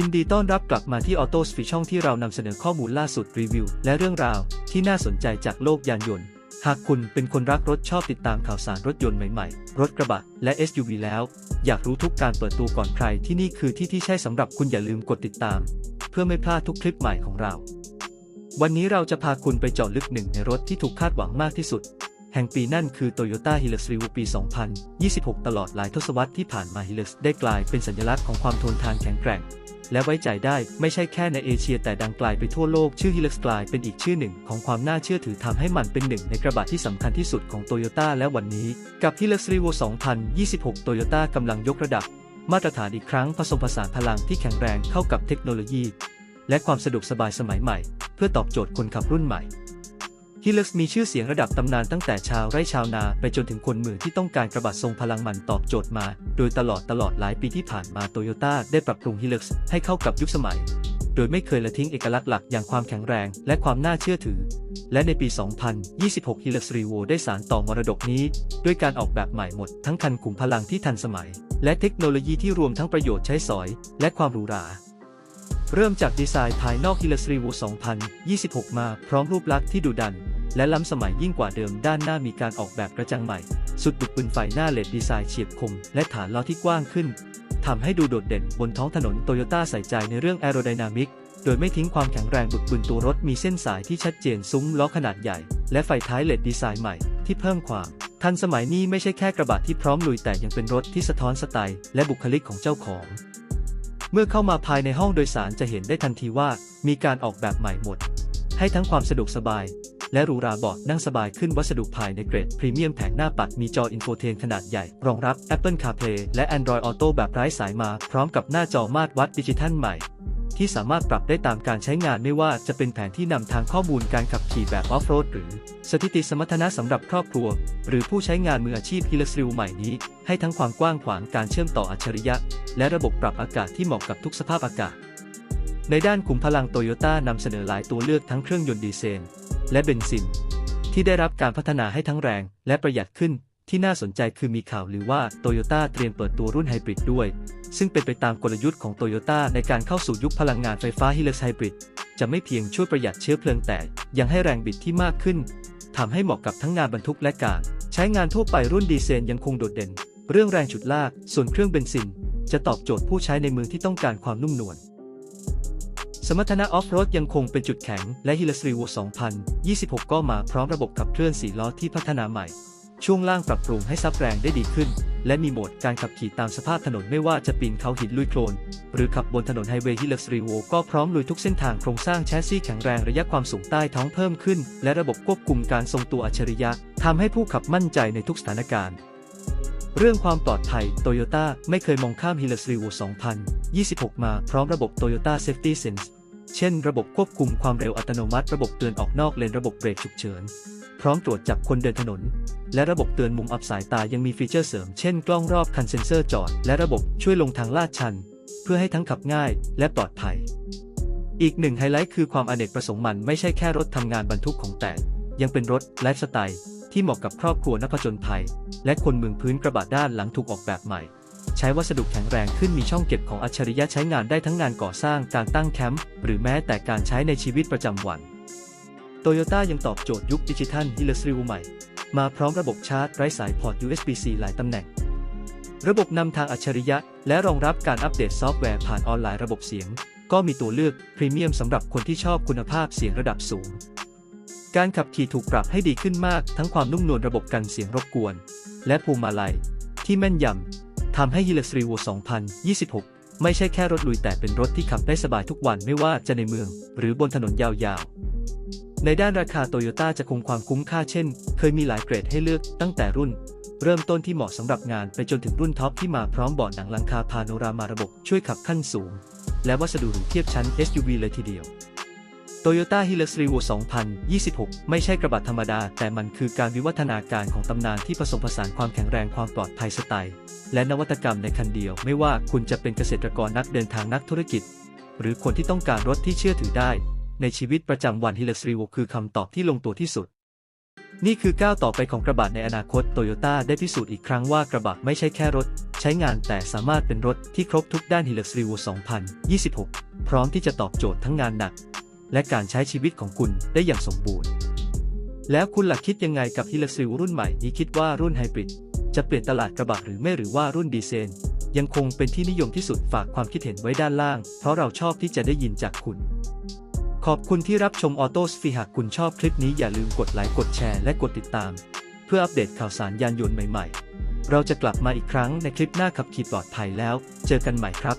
ยินดีต้อนรับกลับมาที่ Auto s p e ช่องที่เรานำเสนอข้อมูลล่าสุดรีวิว และเรื่องราวที่น่าสนใจจากโลกยานยนต์ หากคุณเป็นคนรักรถชอบติดตามข่าวสารรถยนต์ใหม่ๆ รถกระบะ และ SUV แล้ว อยากรู้ทุกการเปิดตัวก่อนใครที่นี่คือที่ที่ใช่สำหรับคุณอย่าลืมกดติดตาม เพื่อไม่พลาดทุกคลิปใหม่ของเรา วันนี้เราจะพาคุณไปเจาะลึกหนึ่งในรถที่ถูกคาดหวังมากที่สุด แห่งปีนั่นคือ Toyota Hilux Revo ปี 2026 ตลอดหลายทศวรรษที่ผ่านมา Hilux ได้กลายเป็นสัญลักษณ์ของความทนทานแข็งแกร่ง และไว้ใจได้ไม่ใช่แค่ในเอเชียแต่ดังไกลไปทั่วโลก ชื่อ Hilux กลายเป็นอีกชื่อหนึ่งของความน่าเชื่อถือทำให้มันเป็นหนึ่งในกระบะที่สำคัญที่สุดของ Toyota และวันนี้กับ Hilux Revo 2026 Toyota กำลังยกระดับ มาตรฐานอีกครั้งผสมผสานพลังที่แข็งแรงเข้ากับเทคโนโลยี และความสะดวกสบายสมัยใหม่ เพื่อตอบโจทย์คนขับรุ่นใหม่ ฮิลักมีชื่อเสียงระดับตำนานตั้งแต่ชาวไร่ชาวนาไปจนถึงคนมือที่ต้องการกระบะทรงพลังมันตอบโจทย์มา โดยตลอดตลอดหลายปีที่ผ่านมาโตโยต้าได้ปรับปรุงฮิลักให้เข้ากับยุคสมัย โดยไม่เคยละทิ้งเอกลักษณ์หลักอย่างความแข็งแรงและความน่าเชื่อถือ และในปี 2026 Hilux Revo ได้สารต่อมรดกนี้ ด้วยการออกแบบใหม่หมด ทั้งคันขุมพลังที่ทันสมัย และเทคโนโลยีที่รวมทั้งประโยชน์ใช้สอย และความหรูหราเริ่มจากดีไซน์ภายนอก Hilux Revo 2026 มาพร้อมรูปลักษณ์ที่ดุดัน และล้ำสมัยยิ่งกว่าเดิมด้านหน้ามีการออกแบบกระจังใหม่ สุดบุกปืนไฟหน้าเลดดีไซน์เฉียบคม และฐานล้อที่กว้างขึ้นทำให้ดูโดดเด่นบนท้องถนนโตโยต้าใส่ใจในเรื่องแอโรไดนามิกโดยไม่ทิ้งความแข็งแรงบึกบึนตัวรถมีเส้นสายที่ชัดเจนซุ้มล้อขนาดใหญ่ และไฟท้ายเลดดีไซน์ใหม่ที่เพิ่มความ ทันสมัยนี้ไม่ใช่แค่กระบะที่พร้อมลุยแต่ยังเป็นรถที่สะท้อนสไตล์และบุคลิกของเจ้าของ เมื่อเข้ามาภายในห้องโดยสารจะเห็นได้ทันทีว่า มีการออกแบบใหม่หมด ให้ทั้งความสะดวกสบาย และหรูหราเบาะนั่งสบายขึ้นวัสดุภายในเกรดพรีเมียมแผงหน้าปัดมีจออินโฟเทนขนาดใหญ่ รองรับ Apple CarPlay และ Android Auto แบบไร้สายมา พร้อมกับหน้าจอมาตรวัดดิจิทัลใหม่ ที่สามารถปรับได้ตามการใช้งานไม่ว่าจะเป็นแผนที่นำทางข้อมูลการขับขี่แบบออฟโรดหรือ สถิติสมรรถนะสำหรับครอบครัว หรือผู้ใช้งานมืออาชีพ Hilux Revo ใหม่นี้ ให้ทั้งความกว้างขวางการเชื่อมต่ออัจฉริยะ และระบบปรับอากาศที่เหมาะกับทุกสภาพอากาศในด้านขุมพลังโตโยต้านำเสนอหลายตัวเลือกทั้งเครื่องยนต์ดีเซล และเบนซิน ที่ได้รับการพัฒนาให้ทั้งแรงและประหยัดขึ้น ที่น่าสนใจคือมีข่าวหรือว่าโตโยต้าเตรียมเปิดตัวรุ่นไฮบริดด้วย ซึ่งเป็นไปตามกลยุทธ์ของโตโยต้าในการเข้าสู่ยุคพลังงานไฟฟ้า Hilux Hybrid จะไม่เพียงช่วยประหยัดเชื้อเพลิงแต่ ยังให้แรงบิดที่มากขึ้นทำให้เหมาะกับทั้งงานบรรทุกและการใช้งานทั่วไปรุ่นดีเซลยังคงโดดเด่น เรื่องแรงฉุดลาก ส่วนเครื่องเบนซิน จะตอบโจทย์ผู้ใช้ในเมืองที่ต้องการความนุ่มนวล สมรรถนะออฟโรดยังคงเป็นจุดแข็ง และ Hilux Revo 2026 ก็มาพร้อมระบบขับเคลื่อน4ล้อที่พัฒนาใหม่ ช่วงล่างปรับปรุงให้ซับแรงได้ดีขึ้น และมีโหมดการขับขี่ตามสภาพถนนไม่ว่าจะปีนเขาหินลุยโคลน หรือขับบนถนนไฮเวย์ Hilux Revo ก็พร้อมลุยทุกเส้นทางโครงสร้างแชสซีแข็งแรงระยะความสูงใต้ท้องเพิ่มขึ้น และระบบควบคุมการทรงตัวอัจฉริยะทำให้ผู้ขับมั่นใจในทุกสถานการณ์เรื่องความปลอดภัยโตโยต้าไม่เคยมองข้าม Hilux Revo 2026 มาพร้อมระบบ Toyota Safety Sense เช่น ระบบควบคุมความเร็วอัตโนมัติ ระบบเตือนออกนอกเลน ระบบเบรกฉุกเฉิน พร้อมตรวจจับคนเดินถนน และระบบเตือนมุมอับสายตา ยังมีฟีเจอร์เสริม เช่น กล้องรอบคันเซ็นเซอร์จอด และระบบช่วยลงทางลาดชัน เพื่อให้ทั้งขับง่ายและปลอดภัย อีกหนึ่งไฮไลท์คือความอเนกประสงค์มันไม่ใช่แค่รถทำงานบรรทุกของแต่ ยังเป็นรถไลฟ์สไตล์ที่เหมาะกับครอบครัวนักผจญภัย และคนเมืองพื้นกระบะด้านหลังถูกออกแบบใหม่ ใช้วัสดุแข็งแรงขึ้นมีช่องเก็บของอัจฉริยะใช้งานได้ทั้งงานก่อสร้างการตั้งแคมป์หรือแม้แต่การใช้ในชีวิตประจำวันโตโยต้ายังตอบโจทย์ยุคดิจิทัล Hilux Revo ใหม่ มาพร้อมระบบชาร์จไร้สายพอร์ต USB-C หลายตำแหน่ง ระบบนำทางอัจฉริยะ และรองรับการอัปเดตซอฟต์แวร์ผ่านออนไลน์ระบบเสียง ก็มีตัวเลือกพรีเมียมสำหรับคนที่ชอบคุณภาพเสียงระดับสูง การขับขี่ถูกปรับให้ดีขึ้นมาก ทั้งความนุ่มนวลระบบกันเสียงรบกวน และภูมิมาลัย ที่แม่นยำ ทำให้ Hilux Revo 2026 ไม่ใช่แค่รถลุยแต่เป็นรถที่ขับได้สบายทุกวันไม่ว่าจะในเมือง หรือบนถนนยาวๆ ในด้านราคาโตโยต้าจะคงความคุ้มค่าเช่น เคยมีหลายเกรดให้เลือกตั้งแต่รุ่น เริ่มต้นที่เหมาะสำหรับงานไปจนถึงรุ่นท็อปที่มาพร้อมเบาะหนังหลังคาพาโนรามาระบบช่วยขับขั้นสูง และวัสดุหรูเทียบชั้น SUV เลยทีเดียว Toyota Hilux Revo 2026 ไม่ใช่กระบะธรรมดา แต่มันคือการวิวัฒนาการของตำนานที่ผสมผสานความแข็งแรงความปลอดภัยสไตล์ และนวัตกรรมในคันเดียว ไม่ว่าคุณจะเป็นเกษตรกรนักเดินทางนักธุรกิจ หรือคนที่ต้องการรถที่เชื่อถือได้ ในชีวิตประจำวัน Hilux Revo คือคำตอบที่ลงตัวที่สุด นี่คือก้าวต่อไปของกระบะในอนาคตโตโยต้าได้พิสูจน์อีกครั้งว่ากระบะไม่ใช่แค่รถ ใช้งานแต่สามารถเป็นรถที่ครบทุกด้าน Hilux Revo 2026 พร้อมที่จะตอบโจทย์ทั้งงานหนัก และการใช้ชีวิตของคุณได้อย่างสมบูรณ์ แล้วคุณหล่ะคิดยังไงกับ Hilux Revo รุ่นใหม่นี้คิดว่ารุ่นไฮบริดจะเปลี่ยนตลาดกระบะหรือไม่หรือว่ารุ่นดีเซลยังคงเป็นที่นิยมที่สุดฝากความคิดเห็นไว้ด้านล่าง เพราะเราชอบที่จะได้ยินจากคุณ ขอบคุณที่รับชมออโต้สฟีหากคุณชอบคลิปนี้อย่าลืมกดไลค์กดแชร์และกดติดตาม เพื่ออัปเดตข่าวสารยานยนต์ใหม่ ๆ เราจะกลับมาอีกครั้งในคลิปหน้าขับขี่ปลอดภัยแล้ว เจอกันใหม่ครับ